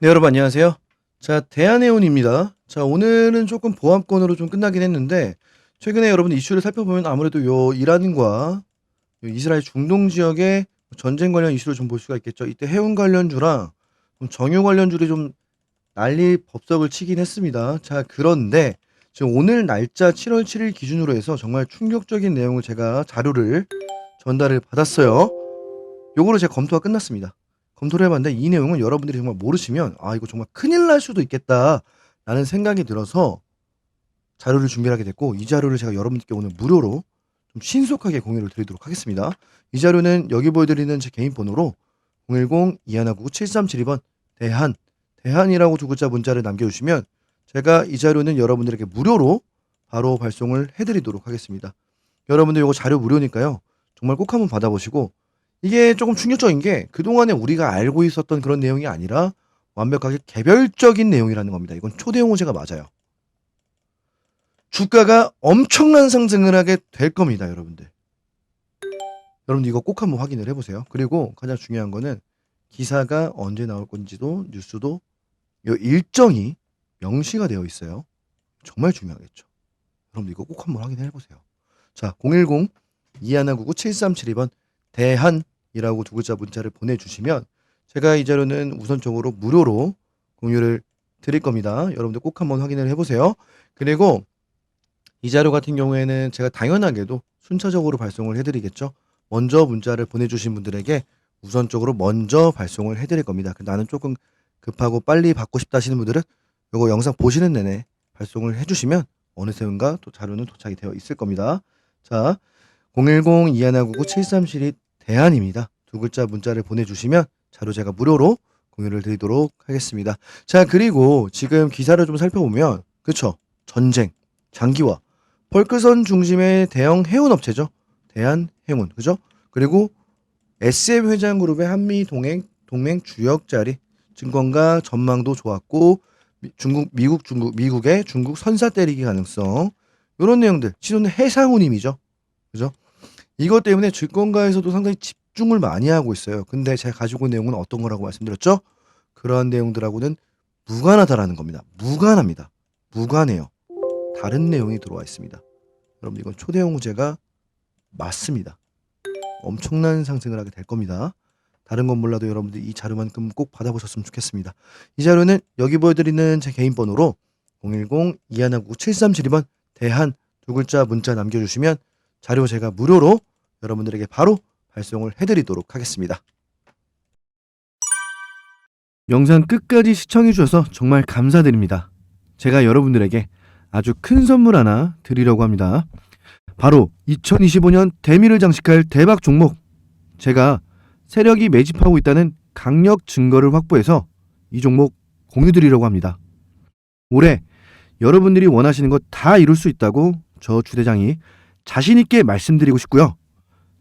네, 여러분 안녕하세요. 자, 대한해운입니다. 자, 오늘은 조금 보합권으로 좀 끝나긴 했는데 최근에 여러분 이슈를 살펴보면 아무래도 요 이란과 요 이스라엘 중동 지역의 전쟁 관련 이슈를 좀 볼 수가 있겠죠. 이때 해운 관련주랑 좀 정유 관련주들이 좀 난리 법석을 치긴 했습니다. 자, 그런데 지금 오늘 날짜 7월 7일 기준으로 해서 정말 충격적인 내용을 제가 자료를 전달을 받았어요. 요거를 제가 검토가 끝났습니다. 검토를 해봤는데 이 내용은 여러분들이 정말 모르시면 아 이거 정말 큰일 날 수도 있겠다라는 생각이 들어서 자료를 준비를 하게 됐고 이 자료를 제가 여러분들께 오늘 무료로 좀 신속하게 공유를 드리도록 하겠습니다. 이 자료는 여기 보여드리는 제 개인 번호로 010-2199-7372번 대한 대한이라고 두 글자 문자를 남겨주시면 제가 이 자료는 여러분들에게 무료로 바로 발송을 해드리도록 하겠습니다. 여러분들 이거 자료 무료니까요. 정말 꼭 한번 받아보시고 이게 조금 충격적인 게 그동안에 우리가 알고 있었던 그런 내용이 아니라 완벽하게 개별적인 내용이라는 겁니다. 이건 초대형 호재가 맞아요. 주가가 엄청난 상승을 하게 될 겁니다, 여러분들. 여러분들 이거 꼭 한번 확인을 해보세요. 그리고 가장 중요한 거는 기사가 언제 나올 건지도 뉴스도 요 일정이 명시가 되어 있어요. 정말 중요하겠죠. 여러분들 이거 꼭 한번 확인해 보세요. 자, 010 2199 7372번 대한이라고 두 글자 문자를 보내주시면 제가 이 자료는 우선적으로 무료로 공유를 드릴 겁니다. 여러분들 꼭 한번 확인을 해보세요. 그리고 이 자료 같은 경우에는 제가 당연하게도 순차적으로 발송을 해드리겠죠. 먼저 문자를 보내주신 분들에게 우선적으로 먼저 발송을 해드릴 겁니다. 그 나는 조금 급하고 빨리 받고 싶다 하시는 분들은 이거 영상 보시는 내내 발송을 해주시면 어느새인가 또 자료는 도착이 되어 있을 겁니다. 자, 010-2199-7372 대안입니다. 두 글자 문자를 보내주시면 자료 제가 무료로 공유를 드리도록 하겠습니다. 자, 그리고 지금 기사를 좀 살펴보면, 그쵸? 전쟁, 장기화, 벌크선 중심의 대형 해운 업체죠. 대한해운, 그죠? 그리고 SM 회장 그룹의 한미 동행, 동맹 주역 자리, 증권가 전망도 좋았고, 미- 중국, 미국, 중국, 미국의 중국 선사 때리기 가능성, 이런 내용들, 지도는 해상운임이죠. 그죠? 이것 때문에 증권가에서도 상당히 집중을 많이 하고 있어요. 근데 제가 가지고 온 내용은 어떤 거라고 말씀드렸죠? 그러한 내용들하고는 무관하다라는 겁니다. 무관합니다. 무관해요. 다른 내용이 들어와 있습니다. 여러분 이건 초대형 우제가 맞습니다. 엄청난 상승을 하게 될 겁니다. 다른 건 몰라도 여러분들 이 자료만큼 꼭 받아보셨으면 좋겠습니다. 이 자료는 여기 보여드리는 제 개인 번호로 010-2199-7372번 대한 두 글자 문자 남겨주시면 자료 제가 무료로 여러분들에게 바로 발송을 해드리도록 하겠습니다. 영상 끝까지 시청해 주셔서 정말 감사드립니다. 제가 여러분들에게 아주 큰 선물 하나 드리려고 합니다. 바로 2025년 대미를 장식할 대박 종목. 제가 세력이 매집하고 있다는 강력 증거를 확보해서 이 종목 공유 드리려고 합니다. 올해 여러분들이 원하시는 것 다 이룰 수 있다고 저 주대장이 자신있게 말씀드리고 싶고요.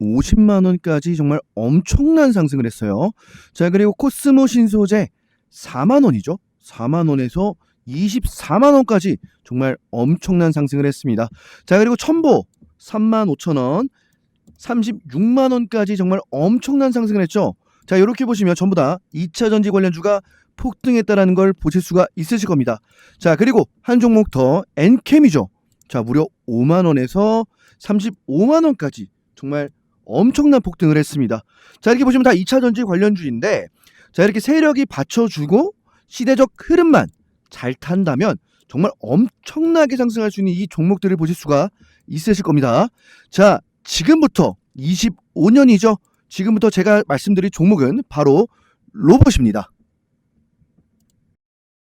150만 원까지 정말 엄청난 상승을 했어요. 자, 그리고 코스모 신소재 4만 원이죠. 4만 원에서 24만 원까지 정말 엄청난 상승을 했습니다. 자, 그리고 첨보 3만 5천 원, 36만 원까지 정말 엄청난 상승을 했죠. 자, 이렇게 보시면 전부 다 2차 전지 관련주가 폭등했다라는 걸 보실 수가 있으실 겁니다. 자, 그리고 한 종목 더 엔캠이죠. 자, 무려 5만 원에서 35만 원까지 정말 엄청난 폭등을 했습니다. 자, 이렇게 보시면 다 2차 전지 관련주인데 자, 이렇게 세력이 받쳐주고 시대적 흐름만 잘 탄다면 정말 엄청나게 상승할 수 있는 이 종목들을 보실 수가 있으실 겁니다. 자, 지금부터 25년이죠. 지금부터 제가 말씀드릴 종목은 바로 로봇입니다.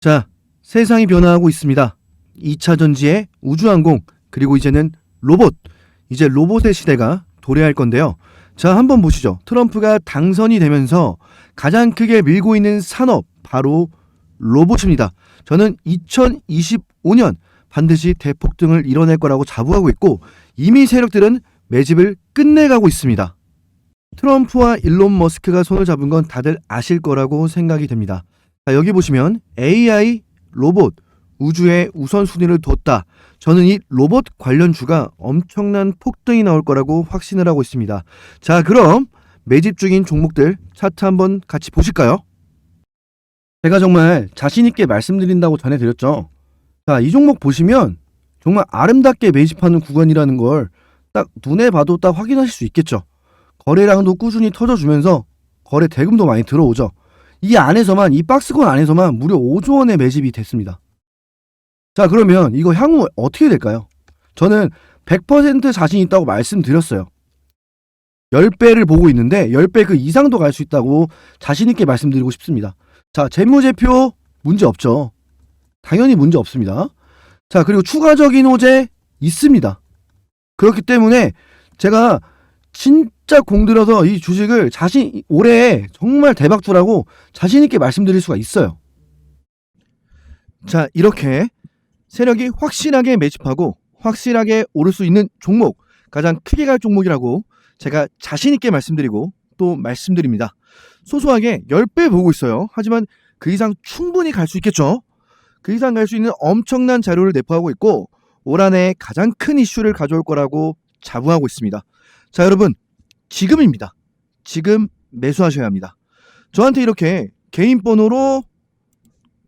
자, 세상이 변화하고 있습니다. 2차 전지의 우주항공, 그리고 이제는 로봇. 이제 로봇의 시대가 도래할 건데요. 자, 한번 보시죠. 트럼프가 당선이 되면서 가장 크게 밀고 있는 산업, 바로 로봇입니다. 저는 2025년 반드시 대폭등을 이뤄낼 거라고 자부하고 있고 이미 세력들은 매집을 끝내가고 있습니다. 트럼프와 일론 머스크가 손을 잡은 건 다들 아실 거라고 생각이 됩니다. 자, 여기 보시면 AI, 로봇, 우주에 우선순위를 뒀다. 저는 이 로봇 관련 주가 엄청난 폭등이 나올 거라고 확신을 하고 있습니다. 자, 그럼 매집 중인 종목들 차트 한번 같이 보실까요? 제가 정말 자신있게 말씀드린다고 전해드렸죠. 자, 이 종목 보시면 정말 아름답게 매집하는 구간이라는 걸 딱 눈에 봐도 딱 확인하실 수 있겠죠. 거래량도 꾸준히 터져주면서 거래 대금도 많이 들어오죠. 이 안에서만, 이 박스권 안에서만 무려 5조 원의 매집이 됐습니다. 자, 그러면 이거 향후 어떻게 될까요? 저는 100% 자신 있다고 말씀드렸어요. 10배를 보고 있는데 10배 그 이상도 갈 수 있다고 자신 있게 말씀드리고 싶습니다. 자, 재무제표 문제 없죠. 당연히 문제 없습니다. 자, 그리고 추가적인 호재 있습니다. 그렇기 때문에 제가 진짜 공들여서 이 주식을 자신 올해 정말 대박주라고 자신 있게 말씀드릴 수가 있어요. 자, 이렇게 세력이 확실하게 매집하고 확실하게 오를 수 있는 종목, 가장 크게 갈 종목이라고 제가 자신 있게 말씀드리고 또 말씀드립니다. 소소하게 10배 보고 있어요. 하지만 그 이상 충분히 갈 수 있겠죠. 그 이상 갈 수 있는 엄청난 자료를 내포하고 있고 올 한 해 가장 큰 이슈를 가져올 거라고 자부하고 있습니다. 자, 여러분, 지금입니다. 지금 매수하셔야 합니다. 저한테 이렇게 개인 번호로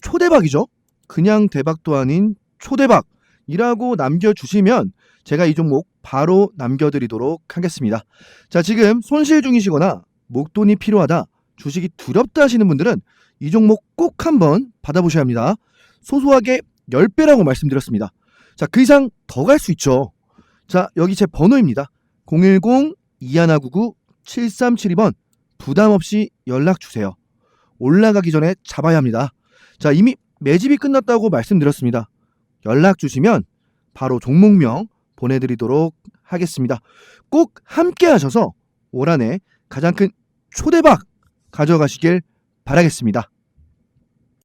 초대박이죠. 그냥 대박도 아닌 초대박이라고 남겨주시면 제가 이 종목 바로 남겨드리도록 하겠습니다. 자, 지금 손실 중이시거나 목돈이 필요하다, 주식이 두렵다 하시는 분들은 이 종목 꼭 한번 받아보셔야 합니다. 소소하게 10배라고 말씀드렸습니다. 자, 그 이상 더 갈 수 있죠. 자, 여기 제 번호입니다. 010-2199-7372번 부담 없이 연락 주세요. 올라가기 전에 잡아야 합니다. 자, 이미 매집이 끝났다고 말씀드렸습니다. 연락 주시면 바로 종목명 보내드리도록 하겠습니다. 꼭 함께 하셔서 올 한해 가장 큰 초대박 가져가시길 바라겠습니다.